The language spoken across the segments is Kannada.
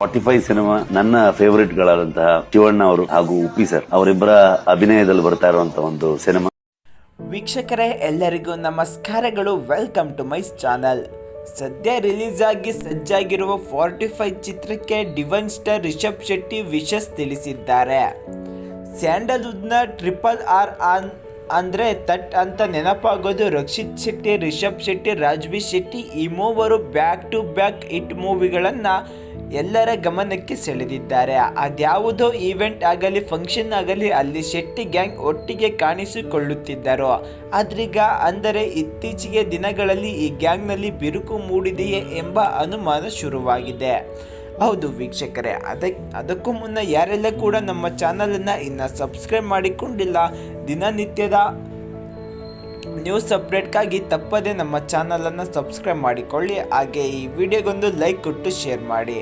ಫಾರ್ಟಿ ಫೈವ್ ಸಿನಿಮಾ ನನ್ನ ಫೇವರೇಟ್ ಗಳಾದಂತಹ ಶಿವಣ್ಣ ಅವರು ಹಾಗೂ ಉಪ್ಪಿ ಸರ್ ಅವರಿಬ್ಬರ ಅಭಿನಯದಲ್ಲಿ ಬರ್ತಾ ಇರುವಂತಹ ಒಂದು ಸಿನಿಮಾ ವೀಕ್ಷಕರೇ, ಎಲ್ಲರಿಗೂ ನಮಸ್ಕಾರಗಳು. ವೆಲ್ಕಮ್ ಟು ಮೈ ಚಾನಲ್ ಸದ್ಯ ರಿಲೀಸ್ ಆಗಿ ಸಜ್ಜಾಗಿರುವ ಫಾರ್ಟಿ ಫೈವ್ ಚಿತ್ರಕ್ಕೆ divine star Rishab Shetty wishes ತಿಳಿಸಿದ್ದಾರೆ. ಸ್ಯಾಂಡಲ್ವುಡ್ನ ಟ್ರಿಪಲ್ ಆರ್ ಆನ್ ಅಂದರೆ ತಟ್ ಅಂತ ನೆನಪಾಗೋದು ರಕ್ಷಿತ್ ಶೆಟ್ಟಿ, ರಿಷಬ್ ಶೆಟ್ಟಿ ರಾಜ್ವಿ ಶೆಟ್ಟಿ ಈ ಮೂವರು ಬ್ಯಾಕ್ ಟು ಬ್ಯಾಕ್ ಹಿಟ್ ಮೂವಿಗಳನ್ನು ಎಲ್ಲರ ಗಮನಕ್ಕೆ ಸೆಳೆದಿದ್ದಾರೆ. ಅದ್ಯಾವುದೋ ಈವೆಂಟ್ ಆಗಲಿ, ಫಂಕ್ಷನ್ ಆಗಲಿ, ಅಲ್ಲಿ ಶೆಟ್ಟಿ ಗ್ಯಾಂಗ್ ಒಟ್ಟಿಗೆ ಕಾಣಿಸಿಕೊಳ್ಳುತ್ತಿದ್ದರು. ಆದ್ರೀಗ ಅಂದರೆ ಇತ್ತೀಚೆಗೆ ದಿನಗಳಲ್ಲಿ ಈ ಗ್ಯಾಂಗ್ನಲ್ಲಿ ಬಿರುಕು ಮೂಡಿದೆಯೇ ಎಂಬ ಅನುಮಾನ ಶುರುವಾಗಿದೆ. ಹೌದು ವೀಕ್ಷಕರೇ ಅದಕ್ಕೆ ಅದಕ್ಕೂ ಮುನ್ನ ಯಾರೆಲ್ಲ ಕೂಡ ನಮ್ಮ ಚಾನಲನ್ನು ಇನ್ನು ಸಬ್ಸ್ಕ್ರೈಬ್ ಮಾಡಿಕೊಂಡಿಲ್ಲ, ದಿನನಿತ್ಯದ ನ್ಯೂಸ್ ಅಪ್ಡೇಟ್ಗಾಗಿ ತಪ್ಪದೆ ನಮ್ಮ ಚಾನಲನ್ನು ಸಬ್ಸ್ಕ್ರೈಬ್ ಮಾಡಿಕೊಳ್ಳಿ. ಹಾಗೆ ಈ ವಿಡಿಯೋಗೊಂದು ಲೈಕ್ ಕೊಟ್ಟು ಶೇರ್ ಮಾಡಿ.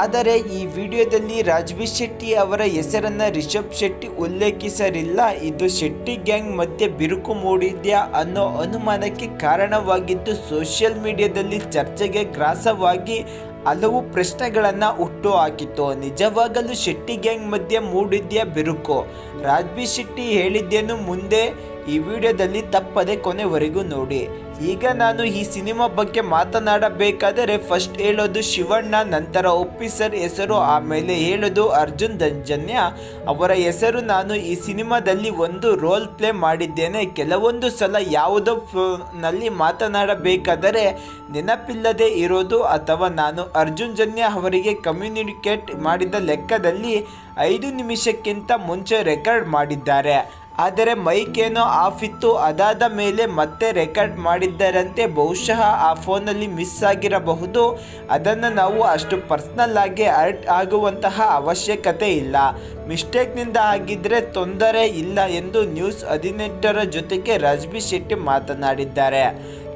ಆದರೆ ಈ ವಿಡಿಯೋದಲ್ಲಿ ರಾಜ್ಬಿ ಶೆಟ್ಟಿ ಅವರ ಹೆಸರನ್ನ ರಿಷಬ್ ಶೆಟ್ಟಿ ಉಲ್ಲೇಖಿಸಲಿಲ್ಲ. ಇದು ಶೆಟ್ಟಿ ಗ್ಯಾಂಗ್ ಮಧ್ಯೆ ಬಿರುಕು ಮೂಡಿದ್ಯಾ ಅನ್ನೋ ಅನುಮಾನಕ್ಕೆ ಕಾರಣವಾಗಿದ್ದು ಸೋಷಿಯಲ್ ಮೀಡಿಯಾದಲ್ಲಿ ಚರ್ಚೆಗೆ ಗ್ರಾಸವಾಗಿ ಹಲವು ಪ್ರಶ್ನೆಗಳನ್ನು ಹುಟ್ಟು ಹಾಕಿತ್ತು. ನಿಜವಾಗಲೂ ಶೆಟ್ಟಿ ಗ್ಯಾಂಗ್ ಮಧ್ಯೆ ಮೂಡಿದ್ಯಾ ಬಿರುಕು? ರಾಜ್ಬಿ ಶೆಟ್ಟಿ ಹೇಳಿದ್ದೇನು ಮುಂದೆ? ಈ ವಿಡಿಯೋದಲ್ಲಿ ತಪ್ಪದೆ ಕೊನೆವರೆಗೂ ನೋಡಿ. ಈಗ ನಾನು ಈ ಸಿನಿಮಾ ಬಗ್ಗೆ ಮಾತನಾಡಬೇಕಾದರೆ ಫಸ್ಟ್ ಹೇಳೋದು ಶಿವಣ್ಣ, ನಂತರ ಒಪ್ಪಿಸರ್ ಹೆಸರು, ಆಮೇಲೆ ಹೇಳೋದು ಅರ್ಜುನ್ ದಂಜನ್ಯ ಅವರ ಹೆಸರು ನಾನು ಈ ಸಿನಿಮಾದಲ್ಲಿ ಒಂದು ರೋಲ್ ಪ್ಲೇ ಮಾಡಿದ್ದೇನೆ. ಕೆಲವೊಂದು ಸಲ ಯಾವುದೋ ನಲ್ಲಿ ಮಾತನಾಡಬೇಕಾದರೆ ನೆನಪಿಲ್ಲದೆ ಇರೋದು ಅಥವಾ ನಾನು ಅರ್ಜುನ್ ಜನ್ಯ ಅವರಿಗೆ ಕಮ್ಯುನಿಕೇಟ್ ಮಾಡಿದ ಲೆಕ್ಕದಲ್ಲಿ ಐದು ನಿಮಿಷಕ್ಕಿಂತ ಮುಂಚೆ ರೆಕಾರ್ಡ್ ಮಾಡಿದ್ದಾರೆ. ಆದರೆ ಮೈಕ್ ಏನೋ ಆಫ್ ಇತ್ತು ಅದಾದ ಮೇಲೆ ಮತ್ತೆ ರೆಕಾರ್ಡ್ ಮಾಡಿದ್ದರಂತೆ ಬಹುಶಃ ಆ ಫೋನಲ್ಲಿ ಮಿಸ್ ಆಗಿರಬಹುದು. ಅದನ್ನು ನಾವು ಅಷ್ಟು ಪರ್ಸ್ನಲ್ ಆಗಿ ಅರ್ಟ್ ಆಗುವಂತಹ ಅವಶ್ಯಕತೆ ಇಲ್ಲ. ಮಿಸ್ಟೇಕ್ನಿಂದ ಆಗಿದ್ದರೆ ತೊಂದರೆ ಇಲ್ಲ ಎಂದು ನ್ಯೂಸ್ ಹದಿನೆಂಟರ ಜೊತೆಗೆ ರಜ್ಬಿ ಶೆಟ್ಟಿ ಮಾತನಾಡಿದ್ದಾರೆ.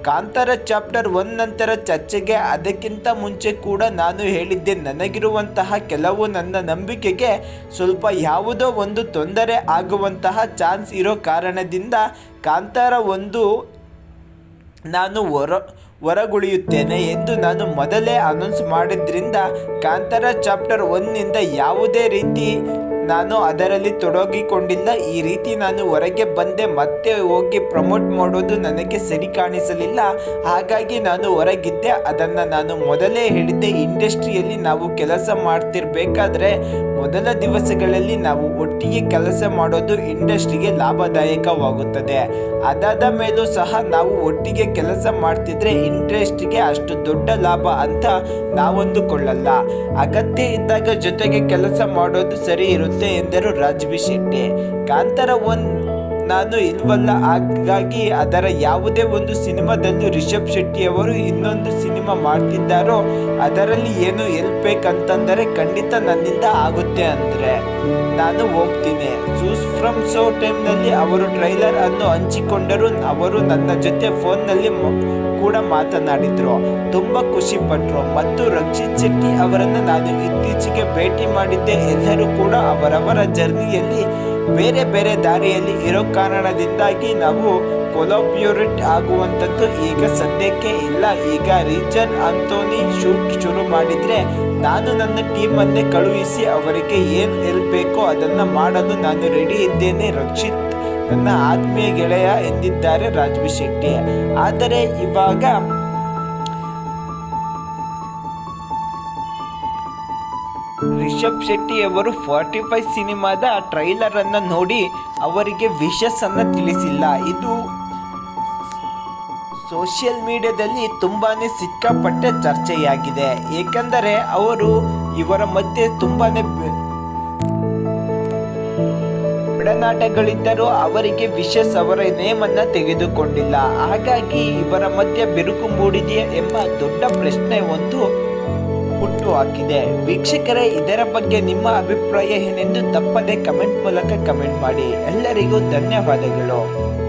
ಕಾಂತಾರ ಚಾಪ್ಟರ್ ಒನ್ ನಂತರ ಚರ್ಚೆಗೆ ಅದಕ್ಕಿಂತ ಮುಂಚೆ ಕೂಡ ನಾನು ಹೇಳಿದ್ದೆ, ನನಗಿರುವಂತಹ ಕೆಲವು ನನ್ನ ನಂಬಿಕೆಗೆ ಸ್ವಲ್ಪ ಯಾವುದೋ ಒಂದು ತೊಂದರೆ ಆಗುವಂತಹ ಚಾನ್ಸ್ ಇರೋ ಕಾರಣದಿಂದ ಕಾಂತಾರ ಒಂದು ನಾನು ಹೊರ, ಹೊರಗುಳಿಯುತ್ತೇನೆ ಎಂದು ನಾನು ಮೊದಲೇ ಅನೌನ್ಸ್ ಮಾಡಿದ್ರಿಂದ ಕಾಂತಾರ ಚಾಪ್ಟರ್ ಒನ್ನಿಂದ ಯಾವುದೇ ರೀತಿ ನಾನು ಅದರಲ್ಲಿ ತೊಡಗಿಕೊಂಡಿಲ್ಲ. ಈ ರೀತಿ ನಾನು ಹೊರಗೆ ಬಂದೆ, ಮತ್ತೆ ಹೋಗಿ ಪ್ರಮೋಟ್ ಮಾಡೋದು ನನಗೆ ಸರಿ ಕಾಣಿಸಲಿಲ್ಲ. ಹಾಗಾಗಿ ನಾನು ಹೊರಗಿದ್ದೆ. ಅದನ್ನು ನಾನು ಮೊದಲೇ ಹೇಳಿದ್ದೆ, ಇಂಡಸ್ಟ್ರಿಯಲ್ಲಿ ನಾವು ಕೆಲಸ ಮಾಡ್ತಿರ್ಬೇಕಾದ್ರೆ ಮೊದಲ ದಿವಸಗಳಲ್ಲಿ ನಾವು ಒಟ್ಟಿಗೆ ಕೆಲಸ ಮಾಡೋದು ಇಂಡಸ್ಟ್ರಿಗೆ ಲಾಭದಾಯಕವಾಗುತ್ತದೆ. ಅದಾದ ಮೇಲೂ ಸಹ ನಾವು ಒಟ್ಟಿಗೆ ಕೆಲಸ ಮಾಡ್ತಿದ್ರೆ ಇಂಡಸ್ಟ್ರಿಗೆ ಅಷ್ಟು ದೊಡ್ಡ ಲಾಭ ಅಂತ ನಾವೊಂದುಕೊಳ್ಳಲ್ಲ. ಅಗತ್ಯ ಇದ್ದಾಗ ಜೊತೆಗೆ ಕೆಲಸ ಮಾಡೋದು ಸರಿ ಇರುತ್ತೆ ಎಂದರು ರಾಜ್ವಿ ಶೆಟ್ಟಿ. ಕಾಂತಾರ ಒನ್ ನಾನು ಇಲ್ವಲ್ಲ? ಹಾಗಾಗಿ ಅದರ ಯಾವುದೇ ಒಂದು ಸಿನಿಮಾದಲ್ಲಿ ರಿಷಬ್ ಶೆಟ್ಟಿ ಅವರು ಇನ್ನೊಂದು ಸಿನಿಮಾ ಮಾಡ್ತಿದ್ದಾರೋ, ಅದರಲ್ಲಿ ಏನು ಎಲ್ಪ್ ಬೇಕಂತಂದರೆ ಖಂಡಿತ ನನ್ನಿಂದ ಆಗುತ್ತೆ ಅಂದರೆ ನಾನು ಹೋಗ್ತೀನಿ. ಚೂಸ್ ಫ್ರಮ್ ಸೋ ಟೈಮ್ನಲ್ಲಿ ಅವರು ಟ್ರೈಲರ್ ಅನ್ನು ಹಂಚಿಕೊಂಡರು ಅವರು ನನ್ನ ಜೊತೆ ಫೋನ್ನಲ್ಲಿ ಕೂಡ ಮಾತನಾಡಿದರು. ತುಂಬ ಖುಷಿ ಪಟ್ಟರು ಮತ್ತು ರಕ್ಷಿತ್ ಶೆಟ್ಟಿ ಅವರನ್ನು ನಾನು ಇತ್ತೀಚೆಗೆ ಭೇಟಿ ಮಾಡಿದ್ದೆ. ಎಲ್ಲರೂ ಕೂಡ ಅವರವರ ಜರ್ನಿಯಲ್ಲಿ ಬೇರೆ ಬೇರೆ ದಾರಿಯಲ್ಲಿ ಇರೋ ಕಾರಣದಿಂದಾಗಿ ನಾವು ಕೊಲೋಪ್ಯೂರಿಟ್ ಆಗುವಂಥದ್ದು ಈಗ ಸದ್ಯಕ್ಕೆ ಇಲ್ಲ. ಈಗ ರೀಜನ್ ಅಂತೋನಿ ಶೂಟ್ ಶುರು ಮಾಡಿದರೆ ನಾನು ನನ್ನ ಟೀಮನ್ನೇ ಕಳುಹಿಸಿ ಅವರಿಗೆ ಏನು ಹೆಲ್ಪ್ ಬೇಕೋ ಅದನ್ನು ಮಾಡಲು ನಾನು ರೆಡಿ ಇದ್ದೇನೆ. ರಕ್ಷಿತ್ ನನ್ನ ಆತ್ಮೀಯ ಗೆಳೆಯ ಎಂದಿದ್ದಾರೆ ರಾಜ್ವಿ ಶೆಟ್ಟಿ ಆದರೆ ಇವಾಗ ರಿಷಬ್ ಶೆಟ್ಟಿ ಅವರು ಫಾರ್ಟಿ ಫೈವ್ ಸಿನಿಮಾದ ಟ್ರೈಲರ್ ಅನ್ನು ನೋಡಿ ಅವರಿಗೆ ವಿಶಸ್ ಅನ್ನ ತಿಳಿಸಿಲ್ಲ. ಇದು ಸೋಷಿಯಲ್ ಮೀಡಿಯಾದಲ್ಲಿ ತುಂಬಾ ಸಿಕ್ಕಾಪಟ್ಟೆ ಚರ್ಚೆಯಾಗಿದೆ. ಏಕೆಂದರೆ ಅವರು ಇವರ ಮಧ್ಯೆ ತುಂಬಾ ಒಡನಾಟಗಳಿದ್ದರೂ ಅವರಿಗೆ ವಿಶಸ್ ಅವರ ನೇಮನ್ನ ತೆಗೆದುಕೊಂಡಿಲ್ಲ. ಹಾಗಾಗಿ ಇವರ ಮಧ್ಯೆ ಬಿರುಕು ಮೂಡಿದೆಯೇ ಎಂಬ ದೊಡ್ಡ ಪ್ರಶ್ನೆ ಒಂದು ಹಾಕಿದೆ ವೀಕ್ಷಕರೇ ಇದರ ಬಗ್ಗೆ ನಿಮ್ಮ ಅಭಿಪ್ರಾಯ ಏನೆಂದು ತಪ್ಪದೆ ಕಮೆಂಟ್ ಮೂಲಕ ಕಮೆಂಟ್ ಮಾಡಿ. ಎಲ್ಲರಿಗೂ ಧನ್ಯವಾದಗಳು.